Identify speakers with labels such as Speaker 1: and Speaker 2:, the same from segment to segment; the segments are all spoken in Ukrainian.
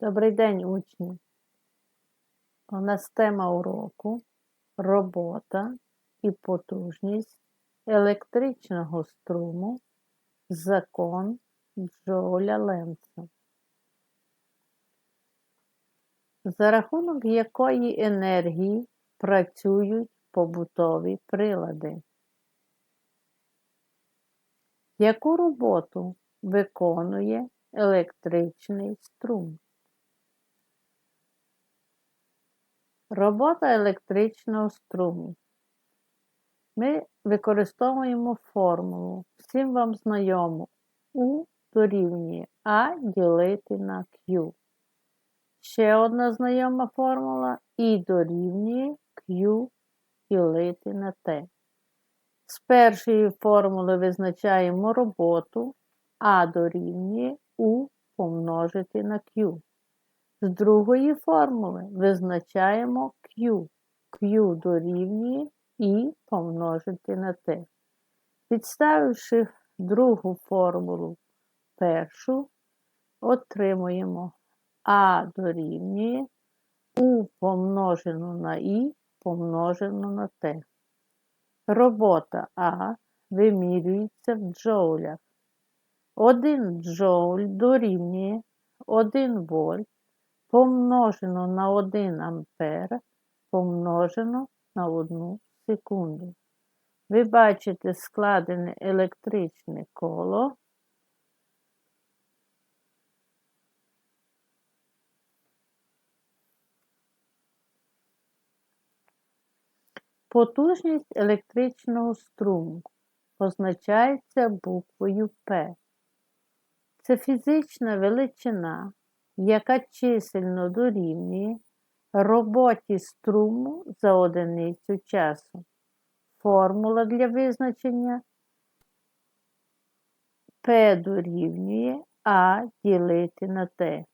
Speaker 1: Добрий день, учні! У нас тема уроку робота і потужність електричного струму закон Джоуля Ленца. За рахунок якої енергії працюють побутові прилади? Яку роботу виконує електричний струм? Робота електричного струму. Ми використовуємо формулу, всім вам знайому U дорівнює А ділити на Q. Ще одна знайома формула І дорівнює Q ділити на T. З першої формули визначаємо роботу А дорівнює U помножити на Q. З другої формули визначаємо Q. Q дорівнює І помножити на Т. Підставивши другу формулу першу, отримуємо А дорівнює У помножено на І помножено на Т. Робота А вимірюється в джоулях. 1 джоуль дорівнює 1 вольт помножено на 1 ампер помножено на 1 секунду. Ви бачите складене електричне коло. Потужність електричного струму позначається буквою П. Це фізична величина, яка чисельно дорівнює роботі струму за одиницю часу. Формула для визначення P дорівнює А ділити на Т.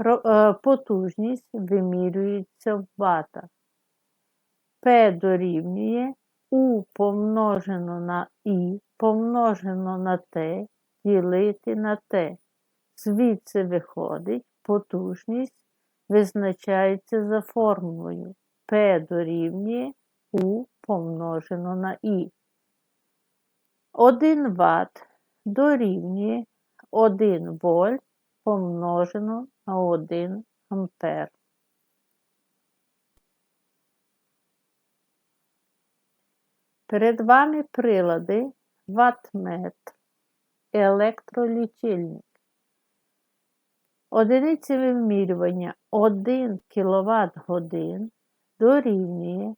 Speaker 1: Е, потужність вимірюється в ватах. P дорівнює У помножено на І помножено на Т ділити на Т. Звідси виходить потужність визначається за формулою P дорівнює У помножено на І. 1 Вт дорівнює 1 вольт помножено на 1 ампер. Перед вами прилади ватмет, електролічильник. Одиниці вимірювання 1 кВт годин дорівнює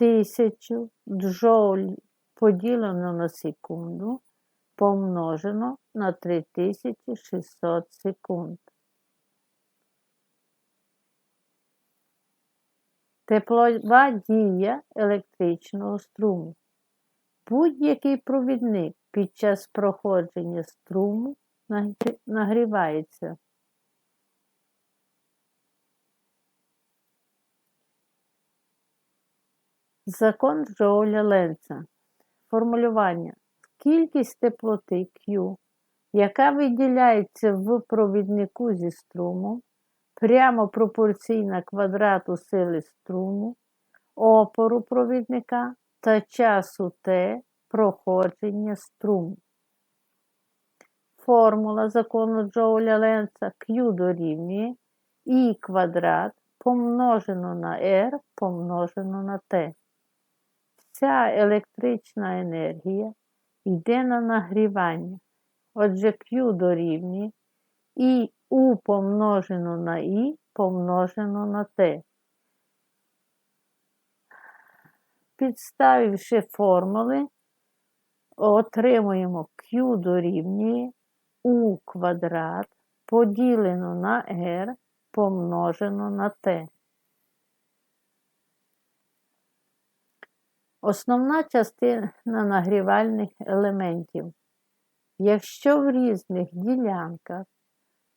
Speaker 1: 1000 джоуль поділено на секунду помножено на 3600 секунд. Теплова дія електричного струму. Будь-який провідник під час проходження струму нагрівається. Закон Джоуля Ленца. Формулювання. Кількість теплоти Q, яка виділяється в провіднику зі струмом, прямо пропорційна квадрату сили струму, опору провідника та часу Т проходження струму. Формула закону Джоуля Ленца Q дорівнює І квадрат помножено на R помножено на Т. Вся електрична енергія йде на нагрівання. Отже, Q дорівнює і U помножено на І помножено на Т. Підставивши формули, отримуємо Q дорівнює U квадрат поділено на R помножено на Т. Основна частина нагрівальних елементів. Якщо в різних ділянках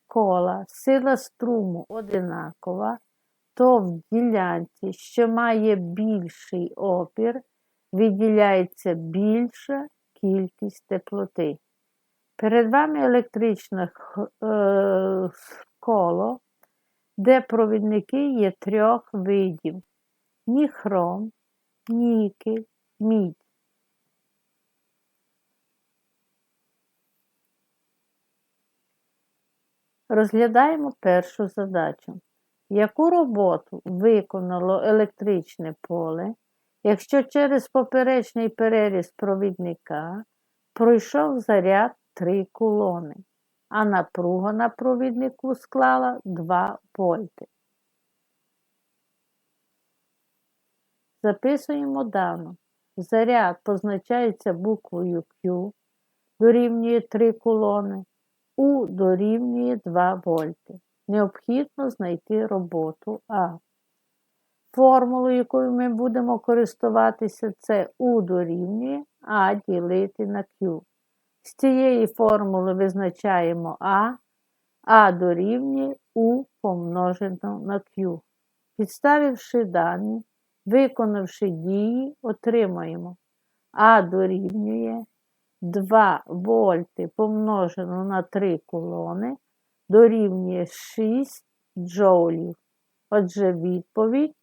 Speaker 1: кола сила струму одинакова, то в ділянці, що має більший опір, виділяється більша кількість теплоти. Перед вами електричне е, коло де провідники є трьох видів ніхром, нікель, мідь. Розглядаємо першу задачу. Яку роботу виконало електричне поле, якщо через поперечний переріз провідника пройшов заряд 3 кулони, а напруга на провіднику склала 2 вольти? Записуємо дану. Заряд позначається буквою Q, дорівнює 3 кулони, U дорівнює 2 вольти. Необхідно знайти роботу А. Формулу, якою ми будемо користуватися, це U дорівнює А ділити на Q. З цієї формули визначаємо А, А дорівнює U помножено на Q. Підставивши дані, виконавши дії, отримаємо А дорівнює 2 вольти помножено на 3 кулони дорівнює 6 джоулів. Отже, відповідь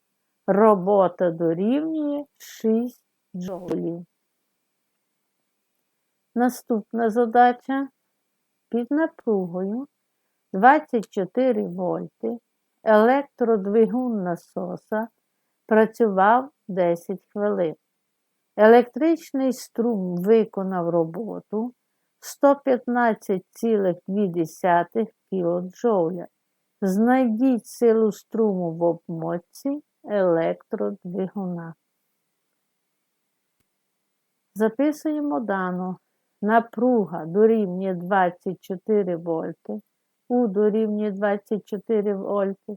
Speaker 1: робота дорівнює 6 джоулів. Наступна задача під напругою 24 вольти електродвигун насоса працював 10 хвилин. Електричний струм виконав роботу 115,2 кДж. Знайдіть силу струму в обмотці електродвигуна. Записуємо дану. Напруга дорівнює 24 вольти, У дорівнює 24 вольти,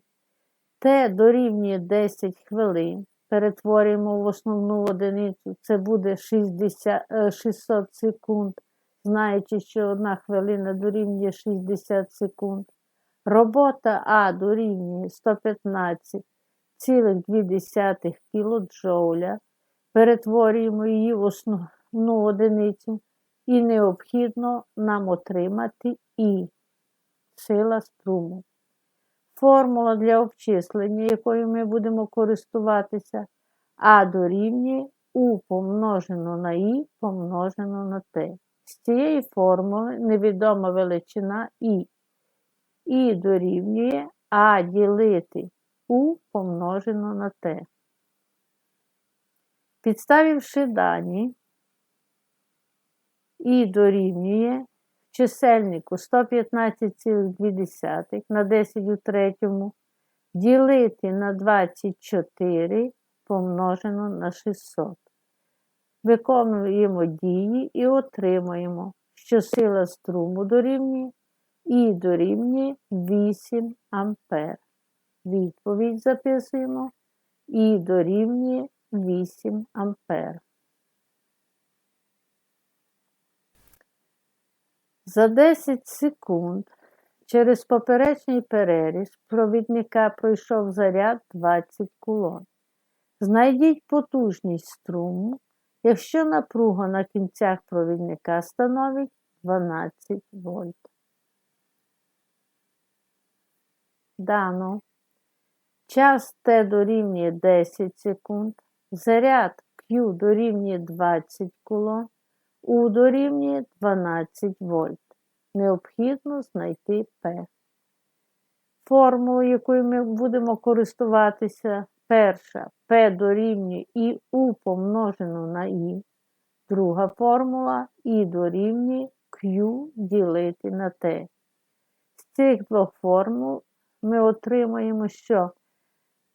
Speaker 1: Т дорівнює 10 хвилин. Перетворюємо в основну одиницю, це буде 60, 600 секунд, знаючи, що одна хвилина дорівнює 60 секунд. Робота А дорівнює 115,2 кДж. Перетворюємо її в основну одиницю і необхідно нам отримати І сила струму. Формула для обчислення, якою ми будемо користуватися, А дорівнює У помножено на І помножено на Т. З цієї формули невідома величина І. І дорівнює А ділити У помножено на Т. Підставивши дані, І дорівнює чисельнику 115,2 на 10 у третьому ділити на 24 помножено на 600. Виконуємо дії і отримуємо, що сила струму дорівнює і дорівнює 8 ампер. Відповідь записуємо і дорівнює 8 ампер. За 10 секунд через поперечний переріз провідника пройшов заряд 20 кулон. Знайдіть потужність струму, якщо напруга на кінцях провідника становить 12 вольт. Дано. Час Т дорівнює 10 секунд, заряд Q дорівнює 20 кулон, у дорівнює 12 вольт. Необхідно знайти П. Формулу, якою ми будемо користуватися, перша П дорівнює і помножено на І. Друга формула І дорівнює Q ділити на Т. З цих двох формул ми отримаємо, що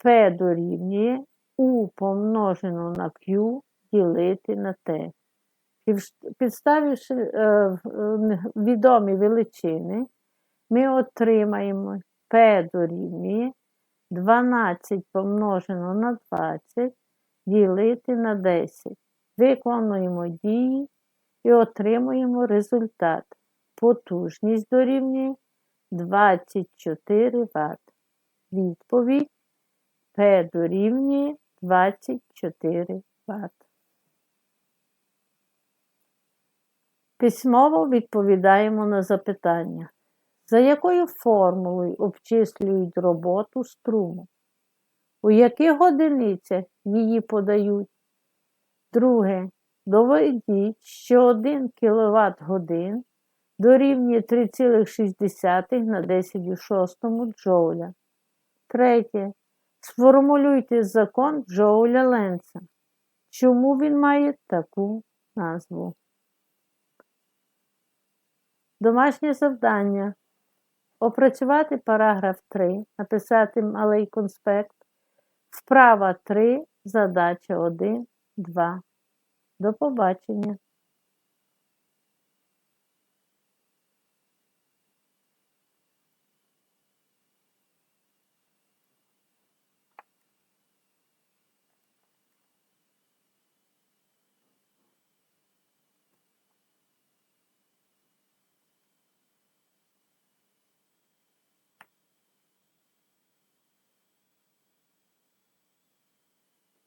Speaker 1: П дорівнює У помножено на Q ділити на Т. Підставивши е, відомі величини, ми отримаємо P дорівнює 12 помножено на 20 ділити на 10. Виконуємо дії і отримуємо результат. Потужність дорівнює 24 Вт. Відповідь P дорівнює 24 Вт. Письмово відповідаємо на запитання. За якою формулою обчислюють роботу струму? У яких одиницях її подають? Друге. Доведіть, що 1 кВт годин дорівнює 3,6 на 10 у 6 джоуля. Третє. Сформулюйте закон Джоуля Ленца. Чому він має таку назву? Домашнє завдання. Опрацювати параграф 3, написати малий конспект. Вправа 3, задача 1, 2. До побачення.